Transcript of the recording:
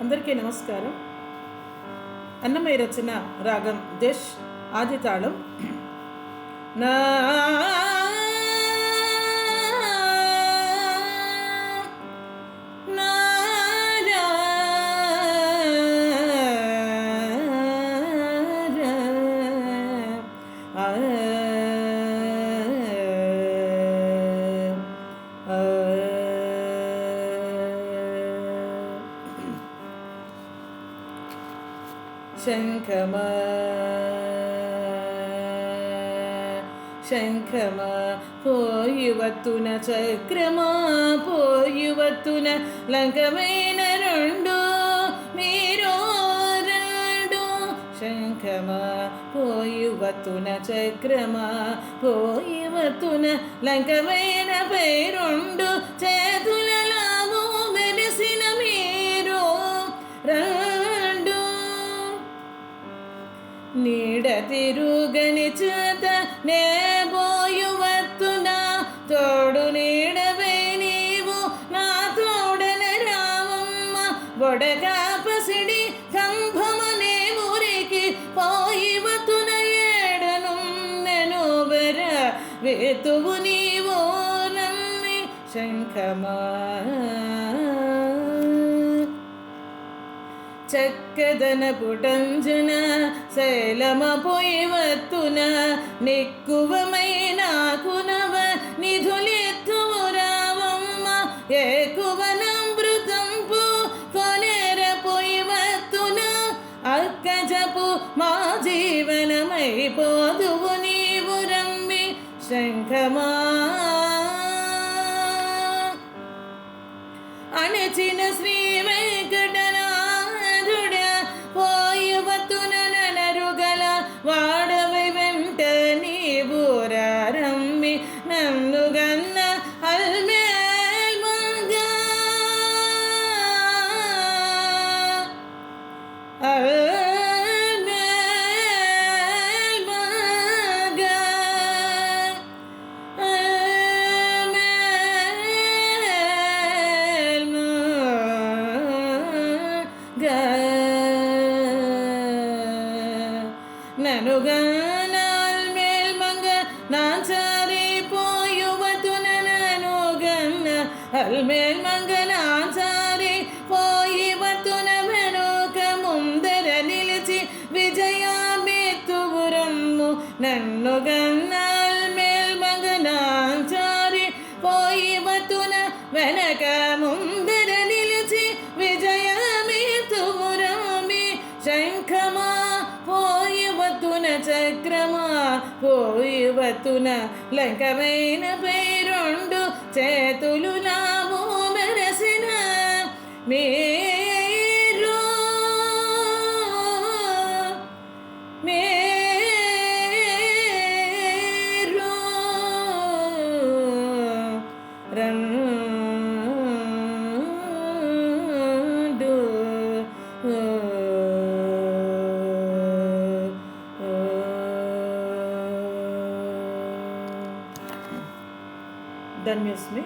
అందరికీ నమస్కారం. అన్నమయ్య రచన రాగం దేశ్ ఆదితాళం. నా శంఖమా. శంఖమా పోయువత్తున చక్రమా పోయువత్తున లంకమైన రెండు మీరు రెండు. శంఖమా పోయువత్తున చక్రమా పోయువత్తున లంకమైన పై రెండు నీడ తిరుగని చేత నే పోయువత్తున తోడు నీడవే నీవు నా తోడన రావమ్మ. బొడగా పసిడి కంభమనే ఊరికి పోయివతున ఏడను నెను బెర వేతువు నీవు నమ్మి శంఖమా. చక్కదన పుటంజున శైలమ పొయ్యవత్తున నిక్కువమైన కునవ నిధులెత్తువు రావమ్మ ఏకువనమృతంపు కొనేర పొయ్యవత్తున అక్కజపు మా జీవనమై పోదువు నీవు రమ్మి శంఖమా. అణచిన శ్రీ நனுகனால் மேல் மங்க நான் சாரி போயுவதுன நனுகன் அல் மேல் மங்க நான் சாரி போயுவதுன மெனோக முந்தர நிலிச்சி விஜயா மேத்துவுரம்மு நன் పోయివతున లంకమైన పేరుండు చేతులు నాము మెరసిన మీ ధన్యస్మి